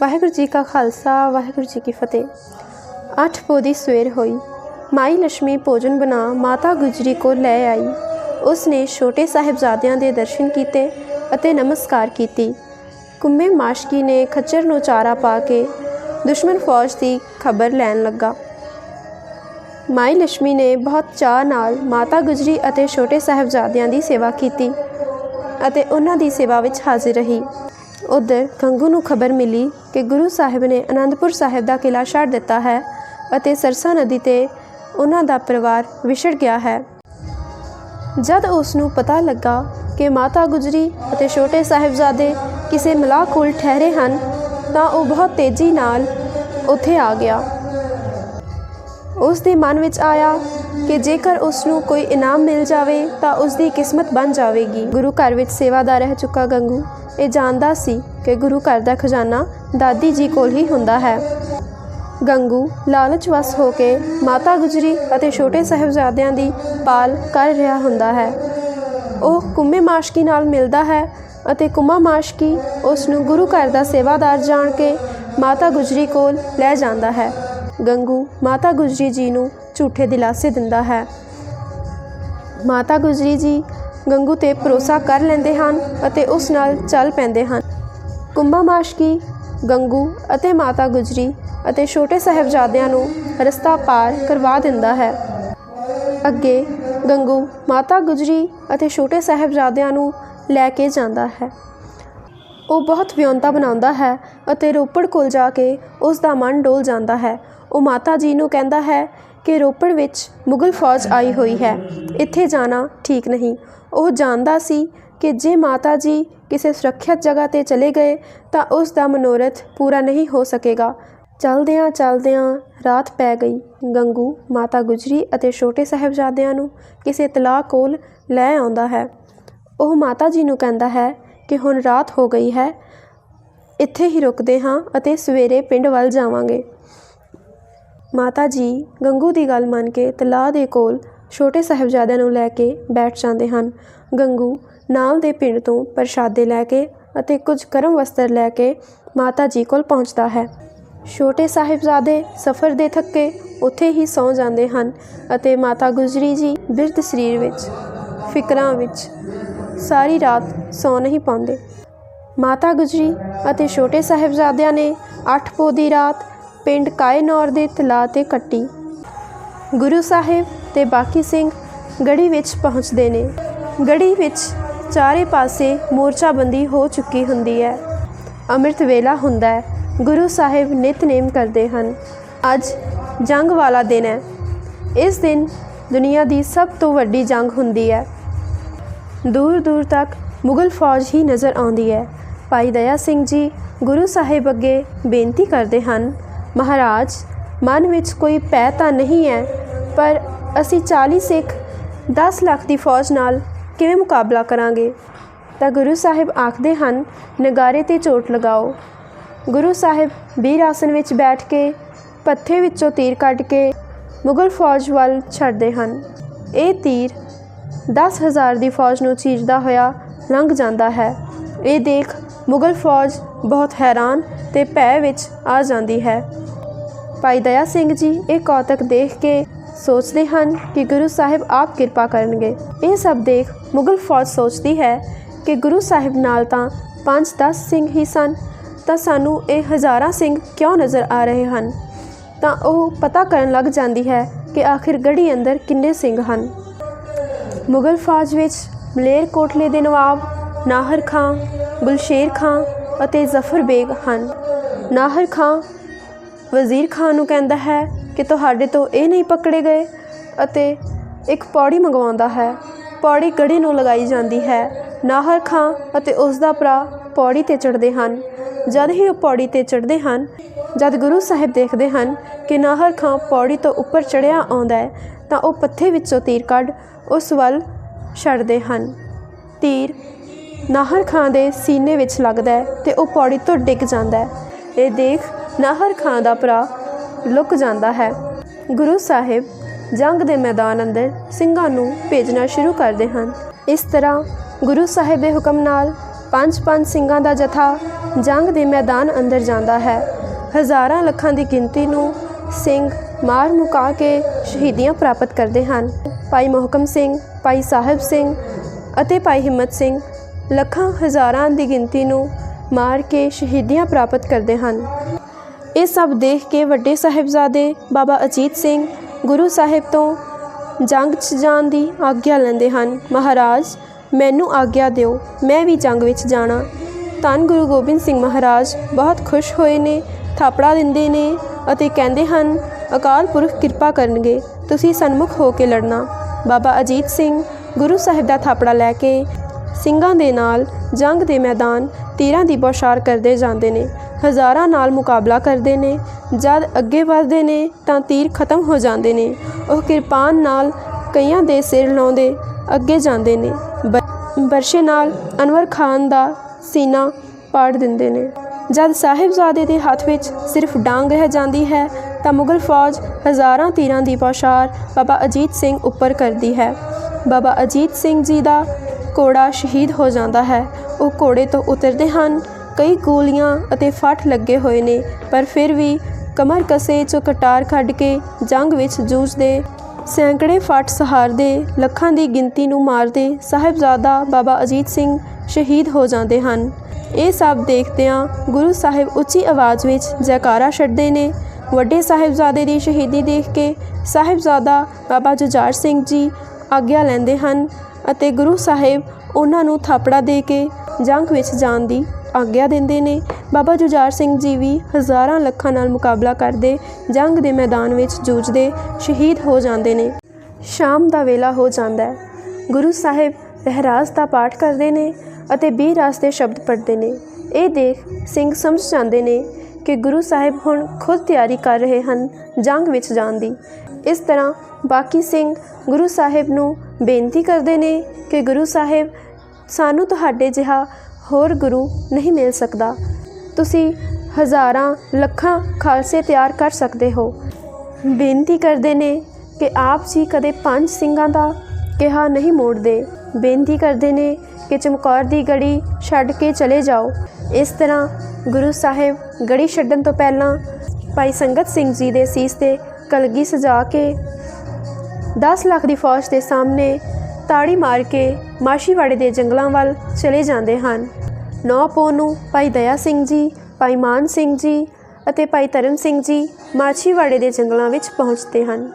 ਵਾਹਿਗੁਰੂ ਜੀ ਕਾ ਖਾਲਸਾ, ਵਾਹਿਗੁਰੂ ਜੀ ਕੀ ਫਤਿਹ। ਅੱਠ ਪੋਦੀ ਸਵੇਰ ਹੋਈ। ਮਾਈ ਲక్ష్ਮੀ ਭੋਜਨ ਬਣਾ ਮਾਤਾ ਗੁਜਰੀ ਕੋ ਲੈ ਆਈ। ਉਸ ਨੇ ਛੋਟੇ ਸਾਹਿਬਜ਼ਾਦਿਆਂ ਦੇ ਦਰਸ਼ਨ ਕੀਤੇ ਅਤੇ ਨਮਸਕਾਰ ਕੀਤੀ। ਕੁੰਮੇ ਮਾਸ਼ਕੀ ਨੇ ਖੱਚਰ ਨੂੰ ਚਾਰਾ ਪਾ ਕੇ ਦੁਸ਼ਮਣ ਫੌਜ ਦੀ ਖਬਰ ਲੈਣ ਲੱਗਾ। ਮਾਈ ਲక్ష్ਮੀ ਨੇ ਬਹੁਤ ਚਾਹ ਨਾਲ ਮਾਤਾ ਗੁਜਰੀ ਅਤੇ ਛੋਟੇ ਸਾਹਿਬਜ਼ਾਦਿਆਂ ਦੀ ਸੇਵਾ ਕੀਤੀ ਅਤੇ ਉਹਨਾਂ ਦੀ ਸੇਵਾ ਵਿੱਚ ਹਾਜ਼ਰ ਰਹੀ। ਉਧਰ ਕੰਗੂ ਨੂੰ ਖਬਰ ਮਿਲੀ ਕਿ ਗੁਰੂ ਸਾਹਿਬ ਨੇ ਅਨੰਦਪੁਰ ਸਾਹਿਬ ਦਾ ਕਿਲਾ ਛੱਡ ਦਿੱਤਾ ਹੈ ਅਤੇ ਸਰਸਾ ਨਦੀ ਤੇ ਉਹਨਾਂ ਦਾ ਪਰਿਵਾਰ ਵਿਛੜ ਗਿਆ ਹੈ। ਜਦ ਉਸ ਨੂੰ ਪਤਾ ਲੱਗਾ ਕਿ ਮਾਤਾ ਗੁਜਰੀ ਅਤੇ ਛੋਟੇ ਸਾਹਿਬਜ਼ਾਦੇ ਕਿਸੇ ਮਲਾਹ ਕੋਲ ਠਹਿਰੇ ਹਨ, ਤਾਂ ਉਹ ਬਹੁਤ ਤੇਜ਼ੀ ਨਾਲ ਉੱਥੇ ਆ ਗਿਆ। ਉਸ ਦੇ ਮਨ ਵਿੱਚ ਆਇਆ ਕਿ ਜੇਕਰ ਉਸ ਨੂੰ ਕੋਈ ਇਨਾਮ ਮਿਲ ਜਾਵੇ ਤਾਂ ਉਸ ਦੀ ਕਿਸਮਤ ਬਣ ਜਾਵੇਗੀ। ਗੁਰੂ ਘਰ ਵਿੱਚ ਸੇਵਾਦਾਰ ਰਹਿ ਚੁੱਕਾ ਗੰਗੂ, ਇਹ ਜਾਣਦਾ ਸੀ ਕਿ ਗੁਰੂ ਘਰ ਦਾ ਖਜ਼ਾਨਾ ਦਾਦੀ ਜੀ ਕੋਲ ਹੀ ਹੁੰਦਾ ਹੈ। ਗੰਗੂ ਲਾਲਚ ਵਸ ਹੋ ਕੇ ਮਾਤਾ ਗੁਜਰੀ ਅਤੇ ਛੋਟੇ ਸਾਹਿਬਜ਼ਾਦਿਆਂ ਦੀ ਪਾਲ ਕਰ ਰਿਹਾ ਹੁੰਦਾ ਹੈ। ਉਹ ਕੁੰਮੇ ਮਾਸ਼ਕੀ ਨਾਲ ਮਿਲਦਾ ਹੈ ਅਤੇ ਕੁਮਾ ਮਾਸ਼ਕੀ ਉਸ ਨੂੰ ਗੁਰੂ ਘਰ ਦਾ ਸੇਵਾਦਾਰ ਜਾਣ ਕੇ ਮਾਤਾ ਗੁਜਰੀ ਕੋਲ ਲੈ ਜਾਂਦਾ ਹੈ। ਗੰਗੂ ਮਾਤਾ ਗੁਜਰੀ ਜੀ ਨੂੰ ਝੂਠੇ ਦਿਲਾਸੇ ਦਿੰਦਾ ਹੈ। ਮਾਤਾ ਗੁਜਰੀ ਜੀ ਗੰਗੂ ਤੇ ਭਰੋਸਾ ਕਰ ਲੈਂਦੇ ਹਨ ਅਤੇ ਉਸ ਨਾਲ ਚੱਲ ਪੈਂਦੇ ਹਨ। ਕੁੰਭਾ ਮਾਸ਼ਕੀ ਗੰਗੂ ਅਤੇ ਮਾਤਾ ਗੁਜਰੀ ਅਤੇ ਛੋਟੇ ਸਾਹਿਬਜ਼ਾਦਿਆਂ ਨੂੰ ਰਸਤਾ ਪਾਰ ਕਰਵਾ ਦਿੰਦਾ ਹੈ। ਅੱਗੇ ਗੰਗੂ, ਮਾਤਾ ਗੁਜਰੀ ਅਤੇ ਛੋਟੇ ਸਾਹਿਬਜ਼ਾਦਿਆਂ ਨੂੰ ਲੈ ਕੇ ਜਾਂਦਾ ਹੈ। ਉਹ ਬਹੁਤ ਵਿਉਂਤਾ ਬਣਾਉਂਦਾ ਹੈ ਅਤੇ ਰੋਪੜ ਕੋਲ ਜਾ ਕੇ ਉਸ ਦਾ ਮਨ ਡੋਲ ਜਾਂਦਾ ਹੈ। ਉਹ ਮਾਤਾ ਜੀ ਨੂੰ ਕਹਿੰਦਾ ਹੈ ਕਿ ਰੋਪੜ ਵਿੱਚ ਮੁਗਲ ਫੌਜ ਆਈ ਹੋਈ ਹੈ। ਇੱਥੇ ਜਾਣਾ ਠੀਕ ਨਹੀਂ। ਉਹ ਜਾਣਦਾ ਸੀ ਕਿ ਜੇ ਮਾਤਾ ਜੀ ਕਿਸੇ ਸੁਰੱਖਿਅਤ ਜਗ੍ਹਾ ਤੇ ਚਲੇ ਗਏ, ਤਾਂ ਉਸ ਦਾ ਮਨੋਰਥ ਪੂਰਾ ਨਹੀਂ ਹੋ ਸਕੇਗਾ। ਚਲਦਿਆਂ ਚਲਦਿਆਂ ਰਾਤ ਪੈ ਗਈ। ਗੰਗੂ, ਮਾਤਾ ਗੁਜਰੀ ਅਤੇ ਛੋਟੇ ਸਾਹਿਬਜ਼ਾਦਿਆਂ ਨੂੰ ਕਿਸੇ ਤਲਾਅ ਕੋਲ ਲੈ ਆਉਂਦਾ ਹੈ। ਉਹ ਮਾਤਾ ਜੀ ਨੂੰ ਕਹਿੰਦਾ ਹੈ ਕਿ ਹੁਣ ਰਾਤ ਹੋ ਗਈ ਹੈ। ਇੱਥੇ ਹੀ ਰੁਕਦੇ ਹਾਂ ਅਤੇ ਸਵੇਰੇ ਪਿੰਡ ਵੱਲ ਜਾਵਾਂਗੇ। ਮਾਤਾ ਜੀ ਗੰਗੂ ਦੀ ਗੱਲ ਮੰਨ ਕੇ ਤਲਾਅ ਦੇ ਕੋਲ ਛੋਟੇ ਸਾਹਿਬਜ਼ਾਦਿਆਂ ਨੂੰ ਲੈ ਕੇ ਬੈਠ ਜਾਂਦੇ ਹਨ। ਗੰਗੂ ਨਾਲ ਦੇ ਪਿੰਡ ਤੋਂ ਪ੍ਰਸ਼ਾਦੇ ਲੈ ਕੇ ਅਤੇ ਕੁਝ ਕਰਮ ਵਸਤਰ ਲੈ ਕੇ ਮਾਤਾ ਜੀ ਕੋਲ ਪਹੁੰਚਦਾ ਹੈ। ਛੋਟੇ ਸਾਹਿਬਜ਼ਾਦੇ ਸਫ਼ਰ ਦੇ ਥੱਕੇ ਉੱਥੇ ਹੀ ਸੌਂ ਜਾਂਦੇ ਹਨ ਅਤੇ ਮਾਤਾ ਗੁਜਰੀ ਜੀ ਬਿਰਧ ਸਰੀਰ ਵਿੱਚ, ਫਿਕਰਾਂ ਵਿੱਚ ਸਾਰੀ ਰਾਤ ਸੌ ਨਹੀਂ ਪਾਉਂਦੇ। ਮਾਤਾ ਗੁਜਰੀ ਅਤੇ ਛੋਟੇ ਸਾਹਿਬਜ਼ਾਦਿਆਂ ਨੇ ਅੱਠ ਪੋ ਦੀ ਰਾਤ ਪਿੰਡ ਕਾਇਨੌਰ ਦੇ ਤਲਾਅ ਤੇ ਕੱਟੀ। ਗੁਰੂ ਸਾਹਿਬ ਤੇ ਬਾਕੀ ਸਿੰਘ ਗੜੀ ਵਿੱਚ ਪਹੁੰਚਦੇ ਨੇ। ਗੜੀ ਵਿੱਚ ਚਾਰੇ ਪਾਸੇ ਮੋਰਚਾਬੰਦੀ ਹੋ ਚੁੱਕੀ ਹੁੰਦੀ ਹੈ। ਅੰਮ੍ਰਿਤ ਵੇਲਾ ਹੁੰਦਾ ਹੈ। ਗੁਰੂ ਸਾਹਿਬ ਨਿਤਨੇਮ ਕਰਦੇ ਹਨ। ਅੱਜ ਜੰਗ ਵਾਲਾ ਦਿਨ ਹੈ। ਇਸ ਦਿਨ ਦੁਨੀਆ ਦੀ ਸਭ ਤੋਂ ਵੱਡੀ ਜੰਗ ਹੁੰਦੀ ਹੈ। ਦੂਰ ਦੂਰ ਤੱਕ ਮੁਗਲ ਫੌਜ ਹੀ ਨਜ਼ਰ ਆਉਂਦੀ ਹੈ। ਭਾਈ ਦਇਆ ਸਿੰਘ ਜੀ ਗੁਰੂ ਸਾਹਿਬ ਅੱਗੇ ਬੇਨਤੀ ਕਰਦੇ ਹਨ ਮਹਾਰਾਜ, ਮਨ ਵਿੱਚ ਕੋਈ ਭੈ ਤਾਂ ਨਹੀਂ ਹੈ, ਪਰ ਅਸੀਂ 40 ਸਿੱਖ 10 ਲੱਖ ਦੀ ਫੌਜ ਨਾਲ ਕਿਵੇਂ ਮੁਕਾਬਲਾ ਕਰਾਂਗੇ? ਤਾਂ ਗੁਰੂ ਸਾਹਿਬ ਆਖਦੇ ਹਨ, ਨਗਾਰੇ ਤੇ ਚੋਟ ਲਗਾਓ। ਗੁਰੂ ਸਾਹਿਬ ਵੀਰ ਆਸਨ ਵਿੱਚ ਬੈਠ ਕੇ, ਪੱਥੇ ਵਿੱਚੋਂ ਤੀਰ ਕੱਢ ਕੇ ਮੁਗਲ ਫੌਜ ਵੱਲ ਛੱਡਦੇ ਹਨ। ਇਹ ਤੀਰ 10000 ਦੀ ਫੌਜ ਨੂੰ ਚੀਰਦਾ ਹੋਇਆ ਲੰਘ ਜਾਂਦਾ ਹੈ। ਇਹ ਦੇਖ ਮੁਗਲ ਫੌਜ ਬਹੁਤ ਹੈਰਾਨ ਤੇ ਭੈ ਵਿੱਚ ਆ ਜਾਂਦੀ ਹੈ। ਭਾਈ ਦਇਆ ਸਿੰਘ ਜੀ ਇਹ ਕੌਤਕ ਦੇਖ ਕੇ ਸੋਚਦੇ ਹਨ ਕਿ ਗੁਰੂ ਸਾਹਿਬ ਆਪ ਕਿਰਪਾ ਕਰਨਗੇ। ਇਹ ਸਭ ਦੇਖ ਮੁਗਲ ਫੌਜ ਸੋਚਦੀ ਹੈ ਕਿ ਗੁਰੂ ਸਾਹਿਬ ਨਾਲ ਤਾਂ 5-10 ਸਿੰਘ ਹੀ ਸਨ, ਤਾਂ ਸਾਨੂੰ ਇਹ ਹਜ਼ਾਰਾਂ ਸਿੰਘ ਕਿਉਂ ਨਜ਼ਰ ਆ ਰਹੇ ਹਨ? ਤਾਂ ਉਹ ਪਤਾ ਕਰਨ ਲੱਗ ਜਾਂਦੀ ਹੈ ਕਿ ਆਖਿਰ ਗੜੀ ਅੰਦਰ ਕਿੰਨੇ ਸਿੰਘ ਹਨ। ਮੁਗਲ ਫੌਜ ਵਿੱਚ ਮਲੇਰ ਕੋਟਲੇ ਦੇ ਨਵਾਬ, ਨਾਹਰ ਖਾਂ, ਗੁਲਸ਼ੇਰ ਖਾਂ ਅਤੇ ਜ਼ਫਰ ਬੇਗ ਹਨ। ਨਾਹਰ ਖਾਂ ਵਜ਼ੀਰ ਖਾਨ ਨੂੰ ਕਹਿੰਦਾ ਹੈ ਕਿ ਤੁਹਾਡੇ ਤੋਂ ਇਹ ਨਹੀਂ ਪਕੜੇ ਗਏ ਅਤੇ ਇੱਕ ਪੌੜੀ ਮੰਗਵਾਉਂਦਾ ਹੈ। ਪੌੜੀ ਗੜੀ ਨੂੰ ਲਗਾਈ ਜਾਂਦੀ ਹੈ। ਨਾਹਰ ਖਾਂ ਅਤੇ ਉਸ ਦਾ ਭਰਾ ਪੌੜੀ ਤੇ ਚੜ੍ਹਦੇ ਹਨ। ਜਦ ਹੀ ਉਹ ਪੌੜੀ ਤੇ ਚੜ੍ਹਦੇ ਹਨ, ਜਦ ਗੁਰੂ ਸਾਹਿਬ ਦੇਖਦੇ ਹਨ ਕਿ ਨਾਹਰ ਖਾਂ ਪੌੜੀ ਤੋਂ ਉੱਪਰ ਚੜ੍ਹਿਆ ਆਉਂਦਾ ਹੈ, ਤਾਂ ਉਹ ਪੱਥੇ ਵਿੱਚੋਂ ਤੀਰ ਕੱਢ ਉਸ ਵੱਲ ਛੱਡਦੇ ਹਨ। ਤੀਰ ਨਾਹਰ ਖਾਂ ਦੇ ਸੀਨੇ ਵਿੱਚ ਲੱਗਦਾ ਹੈ ਤੇ ਉਹ ਪੌੜੀ ਤੋਂ ਡਿੱਗ ਜਾਂਦਾ ਹੈ। ਇਹ ਦੇਖ ਨਾਹਰ ਖਾਂ ਦਾ ਭਰਾ ਲੁਕ ਜਾਂਦਾ ਹੈ। ਗੁਰੂ ਸਾਹਿਬ ਜੰਗ ਦੇ ਮੈਦਾਨ ਅੰਦਰ ਸਿੰਘਾਂ ਨੂੰ ਭੇਜਣਾ ਸ਼ੁਰੂ ਕਰਦੇ ਹਨ। ਇਸ ਤਰ੍ਹਾਂ ਗੁਰੂ ਸਾਹਿਬ ਦੇ ਹੁਕਮ ਨਾਲ ਪੰਜ ਪੰਜ ਸਿੰਘਾਂ ਦਾ ਜਥਾ ਜੰਗ ਦੇ ਮੈਦਾਨ ਅੰਦਰ ਜਾਂਦਾ ਹੈ। ਹਜ਼ਾਰਾਂ ਲੱਖਾਂ ਦੀ ਗਿਣਤੀ ਨੂੰ ਸਿੰਘ ਮਾਰ ਮੁਕਾ ਕੇ ਸ਼ਹੀਦੀਆਂ ਪ੍ਰਾਪਤ ਕਰਦੇ ਹਨ। ਭਾਈ ਮੋਹਕਮ ਸਿੰਘ, ਭਾਈ ਸਾਹਿਬ ਸਿੰਘ ਅਤੇ ਭਾਈ ਹਿੰਮਤ ਸਿੰਘ ਲੱਖਾਂ ਹਜ਼ਾਰਾਂ ਦੀ ਗਿਣਤੀ ਨੂੰ ਮਾਰ ਕੇ ਸ਼ਹੀਦੀਆਂ ਪ੍ਰਾਪਤ ਕਰਦੇ ਹਨ। ਇਹ ਸਭ ਦੇਖ ਕੇ ਵੱਡੇ ਸਾਹਿਬਜ਼ਾਦੇ ਬਾਬਾ ਅਜੀਤ ਸਿੰਘ ਗੁਰੂ ਸਾਹਿਬ ਤੋਂ ਜੰਗ 'ਚ ਜਾਣ ਦੀ ਆਗਿਆ ਲੈਂਦੇ ਹਨ। ਮਹਾਰਾਜ, ਮੈਨੂੰ ਆਗਿਆ ਦਿਓ, ਮੈਂ ਵੀ ਜੰਗ ਵਿੱਚ ਜਾਣਾ। ਧੰਨ ਗੁਰੂ ਗੋਬਿੰਦ ਸਿੰਘ ਮਹਾਰਾਜ, ਬਹੁਤ ਖੁਸ਼ ਹੋਏ ਨੇ, ਥਾਪੜਾ ਦਿੰਦੇ ਨੇ ਅਤੇ ਕਹਿੰਦੇ ਹਨ, ਅਕਾਲ ਪੁਰਖ ਕਿਰਪਾ ਕਰਨਗੇ, ਤੁਸੀਂ ਸਨਮੁਖ ਹੋ ਕੇ ਲੜਨਾ। ਬਾਬਾ ਅਜੀਤ ਸਿੰਘ ਗੁਰੂ ਸਾਹਿਬ ਦਾ ਥਾਪੜਾ ਲੈ ਕੇ ਸਿੰਘਾਂ ਦੇ ਨਾਲ ਜੰਗ ਦੇ ਮੈਦਾਨ ਤੀਰਾਂ ਦੀ ਬੌਛਾਰ ਕਰਦੇ ਜਾਂਦੇ ਨੇ। ਹਜ਼ਾਰਾਂ ਨਾਲ ਮੁਕਾਬਲਾ ਕਰਦੇ ਨੇ। ਜਦ ਅੱਗੇ ਵਧਦੇ ਨੇ ਤਾਂ ਤੀਰ ਖਤਮ ਹੋ ਜਾਂਦੇ ਨੇ। ਉਹ ਕਿਰਪਾਨ ਨਾਲ ਕਈਆਂ ਦੇ ਸਿਰ ਲਾਉਂਦੇ ਅੱਗੇ ਜਾਂਦੇ ਨੇ। ਬਰਸ਼ੇ ਨਾਲ ਅਨਵਰ ਖਾਨ ਦਾ ਸੀਨਾ ਪਾੜ ਦਿੰਦੇ ਨੇ। ਜਦ ਸਾਹਿਬਜ਼ਾਦੇ ਦੇ ਹੱਥ ਵਿੱਚ ਸਿਰਫ ਡਾਂਗ ਰਹਿ ਜਾਂਦੀ ਹੈ, ਤਾਂ ਮੁਗਲ ਫੌਜ ਹਜ਼ਾਰਾਂ ਤੀਰਾਂ ਦੀ ਪੌਸ਼ਾਰ ਬਾਬਾ ਅਜੀਤ ਸਿੰਘ ਉੱਪਰ ਕਰਦੀ ਹੈ। ਬਾਬਾ ਅਜੀਤ ਸਿੰਘ ਜੀ ਦਾ ਘੋੜਾ ਸ਼ਹੀਦ ਹੋ ਜਾਂਦਾ ਹੈ। ਉਹ ਘੋੜੇ ਤੋਂ ਉਤਰਦੇ ਹਨ। ਕਈ ਗੋਲੀਆਂ ਅਤੇ ਫੱਟ ਲੱਗੇ ਹੋਏ ਨੇ, ਪਰ ਫਿਰ ਵੀ ਕਮਰ ਕਸੇ ਚੋਂ ਕਟਾਰ ਕੱਢ ਕੇ ਜੰਗ ਵਿੱਚ ਜੂਝਦੇ, ਸੈਂਕੜੇ ਫੱਟ ਸਹਾਰਦੇ, ਲੱਖਾਂ ਦੀ ਗਿਣਤੀ ਨੂੰ ਮਾਰਦੇ ਸਾਹਿਬਜ਼ਾਦਾ ਬਾਬਾ ਅਜੀਤ ਸਿੰਘ ਸ਼ਹੀਦ ਹੋ ਜਾਂਦੇ ਹਨ। ਇਹ ਸਭ ਦੇਖਦਿਆਂ ਗੁਰੂ ਸਾਹਿਬ ਉੱਚੀ ਆਵਾਜ਼ ਵਿੱਚ ਜੈਕਾਰਾ ਛੱਡਦੇ ਨੇ। ਵੱਡੇ ਸਾਹਿਬਜ਼ਾਦੇ ਦੀ ਸ਼ਹੀਦੀ ਦੇਖ ਕੇ ਸਾਹਿਬਜ਼ਾਦਾ ਬਾਬਾ ਜੁਝਾਰ ਸਿੰਘ ਜੀ ਆਗਿਆ ਲੈਂਦੇ ਹਨ ਅਤੇ ਗੁਰੂ ਸਾਹਿਬ ਉਹਨਾਂ ਨੂੰ ਥਾਪੜਾ ਦੇ ਕੇ ਜੰਗ ਵਿੱਚ ਜਾਣ ਦੀ ਆਗਿਆ ਦਿੰਦੇ ਨੇ। ਬਾਬਾ ਜੁਝਾਰ ਸਿੰਘ ਜੀ ਵੀ ਹਜ਼ਾਰਾਂ ਲੱਖਾਂ ਨਾਲ ਮੁਕਾਬਲਾ ਕਰਦੇ ਜੰਗ ਦੇ ਮੈਦਾਨ ਵਿੱਚ ਜੂਝਦੇ ਸ਼ਹੀਦ ਹੋ ਜਾਂਦੇ ਨੇ। ਸ਼ਾਮ ਦਾ ਵੇਲਾ ਹੋ ਜਾਂਦਾ ਹੈ। ਗੁਰੂ ਸਾਹਿਬ ਰਹਿਰਾਸ ਦਾ ਪਾਠ ਕਰਦੇ ਨੇ ਅਤੇ ਬੀਰ ਰਾਸ ਦੇ ਸ਼ਬਦ ਪੜ੍ਹਦੇ ਨੇ। ਇਹ ਦੇਖ ਸਿੰਘ ਸਮਝ ਜਾਂਦੇ ਨੇ ਕਿ ਗੁਰੂ ਸਾਹਿਬ ਹੁਣ ਖੁਦ ਤਿਆਰੀ ਕਰ ਰਹੇ ਹਨ ਜੰਗ ਵਿੱਚ ਜਾਣ ਦੀ। ਇਸ ਤਰ੍ਹਾਂ ਬਾਕੀ ਸਿੰਘ ਗੁਰੂ ਸਾਹਿਬ ਨੂੰ ਬੇਨਤੀ ਕਰਦੇ ਨੇ ਕਿ ਗੁਰੂ ਸਾਹਿਬ, ਸਾਨੂੰ ਤੁਹਾਡੇ ਜਿਹਾ ਹੋਰ ਗੁਰੂ ਨਹੀਂ ਮਿਲ ਸਕਦਾ। ਤੁਸੀਂ ਹਜ਼ਾਰਾਂ ਲੱਖਾਂ ਖਾਲਸੇ ਤਿਆਰ ਕਰ ਸਕਦੇ ਹੋ। ਬੇਨਤੀ ਕਰਦੇ ਨੇ ਕਿ ਆਪ ਜੀ ਕਦੇ ਪੰਜ ਸਿੰਘਾਂ ਦਾ ਕਿਹਾ ਨਹੀਂ ਮੋੜਦੇ। ਬੇਨਤੀ ਕਰਦੇ ਨੇ ਕਿ ਚਮਕੌਰ ਦੀ ਗੜੀ ਛੱਡ ਕੇ ਚਲੇ ਜਾਓ। ਇਸ ਤਰ੍ਹਾਂ ਗੁਰੂ ਸਾਹਿਬ ਗੜੀ ਛੱਡਣ ਤੋਂ ਪਹਿਲਾਂ ਭਾਈ ਸੰਗਤ ਸਿੰਘ ਜੀ ਦੇ ਸੀਸ ਤੇ ਕਲਗੀ ਸਜਾ ਕੇ 10 ਲੱਖ ਦੀ ਫੌਜ ਦੇ ਸਾਹਮਣੇ ਤਾੜੀ ਮਾਰ ਕੇ ਮਾਸ਼ੀਵਾੜੇ ਦੇ ਜੰਗਲਾਂ ਵੱਲ ਚਲੇ ਜਾਂਦੇ ਹਨ। ਨੌ ਪੋ ਨੂੰ ਭਾਈ ਦਇਆ ਸਿੰਘ ਜੀ, ਭਾਈ ਮਾਨ ਸਿੰਘ ਜੀ ਅਤੇ ਭਾਈ ਧਰਮ ਸਿੰਘ ਜੀ ਮਾਛੀਵਾੜੇ ਦੇ ਜੰਗਲਾਂ ਵਿੱਚ ਪਹੁੰਚਦੇ ਹਨ।